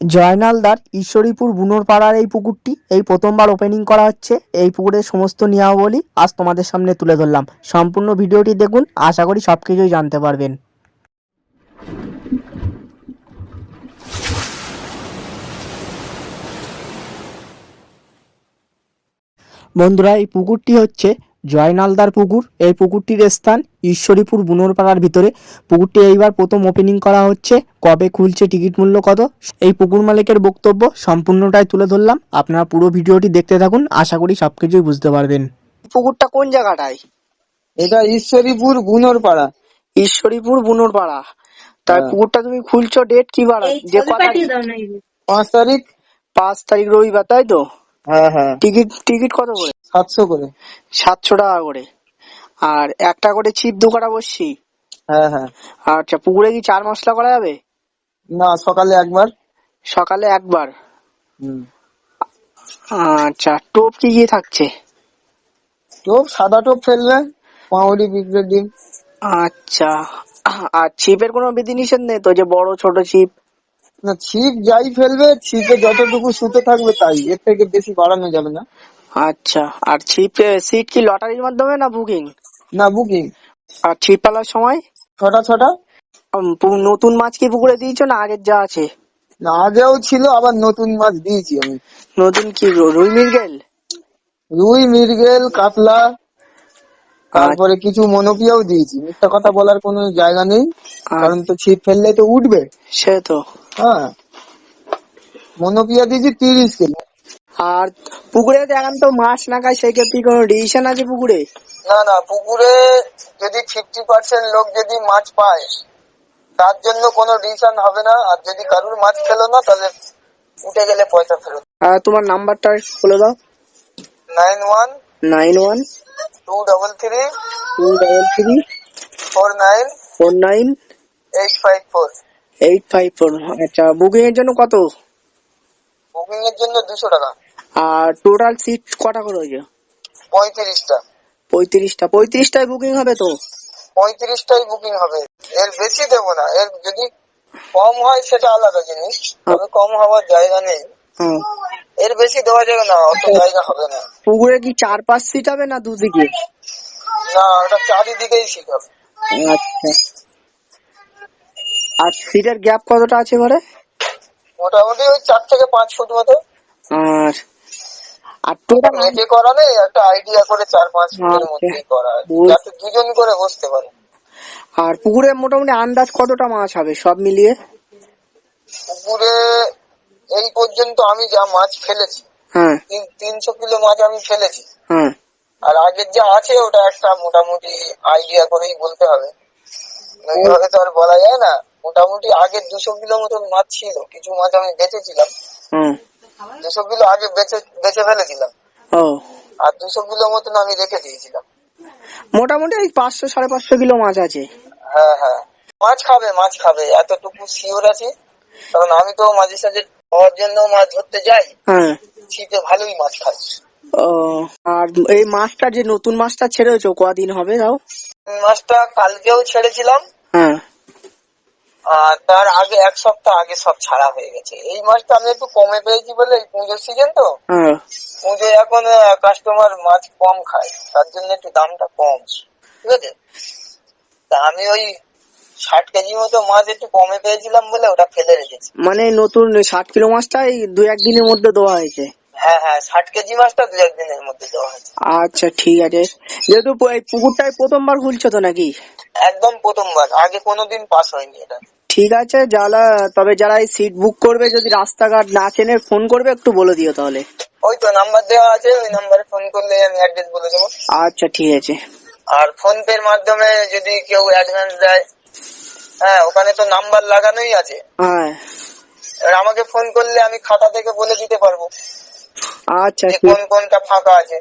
জয়নালদার ঈশ্বরীপুর বুনোরপাড়ার এই পুকুরটি। এই প্রথমবার ওপেনিং করা হচ্ছে। এই পুকুরের সমস্ত নিয়মাবলী আজ তোমাদের সামনে তুলে ধরলাম। সম্পূর্ণ ভিডিওটি দেখুন। আশা করি সব কিছুই জানতে পারবেন। বন্ধুরা, এই পুকুরটি হচ্ছে জয়নালদার পুকুর। এই পুকুরটির স্থান ঈশ্বরীপুর বুনোরপাড়ার ভিতরে। পুকুরটি এইবার প্রথম ওপেনিং করা হচ্ছে। কবে খুলছে টিকিট মূল্য কত? এই পুকুর মালিকের বক্তব্য সম্পূর্ণটাই তুলে ধরলাম। আপনারা পুরো ভিডিওটি দেখতে থাকুন। আশা করি সবকিছুই বুঝতে পারবেন। পুকুরটা কোন জায়গাটায়? এটা ঈশ্বরীপুর গুনর পাড়া ঈশ্বরীপুর বুনোরপাড়া। তার হ্যাঁ। পুকুরটা তুমি খুলছো ডেট কি বার যে? পাঁচ তারিখ? পাঁচ তারিখ রবিবার তাই তো? হ্যাঁ হ্যাঁ। টিকিট টিকিট কত করে? সাতশো করে। সাতশো টাকা করে। আর একটা করে ছিপ দু কাটা বসছি। হ্যাঁ হ্যাঁ। আচ্ছা পুকুরে কি চার মশলা করা যাবে? না সকালে একবার। সকালে একবার? হুম। আচ্ছা টোপ কি কি থাকছে? টোপ সাদা টোপ ফেলবে পাউরি পিঁপড়ের ডিম। আচ্ছা আর ছিপের কোনো বিধিনিষেধ নেই তো যে বড় ছোট ছিপ? না ছিপ যাই ফেলবে ছিপে যতটুকু সুতো থাকবে তাই এর থেকে বেশি বাড়ানো যাবে না। আচ্ছা আর ছিপ সিট কি লটারির মাধ্যমে না বুকিং না বুকিং আর ছিপ পালার সময়? ছটা ছটা। নতুন মাছ কি পুকুরে দিয়েছ না আগের যা আছে? না আগেও ছিল আবার নতুন মাছ দিয়েছি আমি। নতুন কি রুই মৃগেল? রুই মৃগেল কাতলা তারপরে কিছু মনোপিয়াও দিয়েছি। মিথ্যা কথা বলার কোনো জায়গা নেই কারণ তো ছিপ ফেললে তো উঠবে। সে তো। হ্যাঁ। মনোপিয়া দিয়েছি তিরিশ কিলো আর পুকুরে তো এখন তো মাছ না খায় সেক্ষেত্রে কোনো ডিসিশন আছে পুকুরে? না না পুকুরে যদি ফিফটি পার্সেন্ট লোক যদি মাছ পায় তার জন্য কোনো রিটার্ন হবে না। আর যদি কারুর মাছ খেলো না তাহলে উঠে গেলে পয়সা ফেরত। তোমার নাম্বারটা বলে দাও। Nine one nine one two double three two double three four nine four nine eight five four. Eight five four. আচ্ছা বুকিং এর জন্য কত? বুকিং এর জন্য দুশো টাকা। আর টোটাল সিট কটা করে হয়েছে? পঁয়ত্রিশটা। পঁয়ত্রিশটা। পঁয়ত্রিশটায় বুকিং হবে তো? পঁয়ত্রিশটাই বুকিং হবে। এর বেশি দেবো না। এর যদি কম হয় সেটা আলাদা জিনিস। তবে কম হওয়ার জায়গা নেই। হ্যাঁ। এর বেশি দেওয়া যাবে না অত জায়গা হবে না। পুকুরে কি চার পাঁচ সিট হবে না দুদিকে? না ওটা চারিদিকেই সিট হবে। আচ্ছা। আর সিটের গ্যাপ কতটা আছে ঘরে? মোটামুটি ওই চার থেকে পাঁচ ফুট মতো। আর আর টোটাল মেটে করা নেই একটা আইডিয়া করে চার পাঁচ আচ্ছা। মধ্যেই করা। যাতে দুজন করে বসতে পারে। আর পুকুরে মোটামুটি আন্দাজ কতটা মাছ হবে সব মিলিয়ে? পুকুরে এই পর্যন্ত আমি যা মাছ ফেলেছি হ্যাঁ। তিনশো কিলো মাছ আমি ফেলেছি। হ্যাঁ। আর আগের যা আছে ওটা একটা মোটামুটি আইডিয়া করেই বলতে হবে। এইভাবে তো আর বলা যায় না। মোটামুটি আগের দুশো কিলো মতন মাছ ছিল। কিছু মাছ আমি বেঁচেছিলাম। হুম। দুশো কিলো আগে বেঁচে বেঁচে ফেলেছিলাম। ও। আর দুশো কিলো মতন আমি রেখে দিয়েছিলাম। মোটামুটি ওই পাঁচশো সাড়ে পাঁচশো কিলো মাছ আছে। হ্যাঁ হ্যাঁ। মাছ খাবে মাছ খাবে। এতটুকু শিওর আছি। কারণ আমি তো মাঝে সাঝে খাওয়ার জন্য মাছ ধরতে যাই। হ্যাঁ। শীতে ভালোই মাছ খাই। ও আর এই মাছটা যে নতুন মাছটা ছেড়েছো কদিন হবে তাও? মাছটা কালকেও ছেড়েছিলাম। হ্যাঁ। তার আগে এক সপ্তাহ আগে সব ছাড়া হয়ে গেছে। এই মাছটা আমি একটু কমে পেয়েছি বলে এই পুজোর সিজন তো? পুজোয় এখন কাস্টমার মাছ কম খায় তার জন্য একটু দামটা কম। ঠিক আছে? তা আমি ওই ষাট কেজি মতো মাছ একটু কমে পেয়েছিলাম বলে ওটা ফেলে রেখেছি। মানে নতুন ষাট কিলো মাছটা এই দু একদিনের মধ্যে দেওয়া হয়েছে। হ্যাঁ হ্যাঁ ষাট কেজি মাছটা দু একদিনের মধ্যে দেওয়া হয়েছে। আচ্ছা ঠিক আছে। যেহেতু এই পুকুরটাই প্রথমবার খুলছো তো নাকি? একদম প্রথমবার আগে কোনোদিন পাস হয়নি এটা। ঠিক আছে যারা তবে যারা এই সিট বুক করবে যদি রাস্তাঘাট না চেনে ফোন করবে একটু বলে দিও তাহলে। ওই তো নাম্বার দেওয়া আছে ওই নাম্বারে ফোন করলে আমি অ্যাড্রেস বলে দেবো। আচ্ছা ঠিক আছে। আর ফোন পের মাধ্যমে যদি কেউ অ্যাডভান্স দেয় হ্যাঁ ওখানে তো নাম্বার লাগানোই আছে। হ্যাঁ। আমাকে ফোন করলে আমি খাতা থেকে বলে দিতে পারব। আচ্ছা কোন কোনটা ফাঁকা আছে।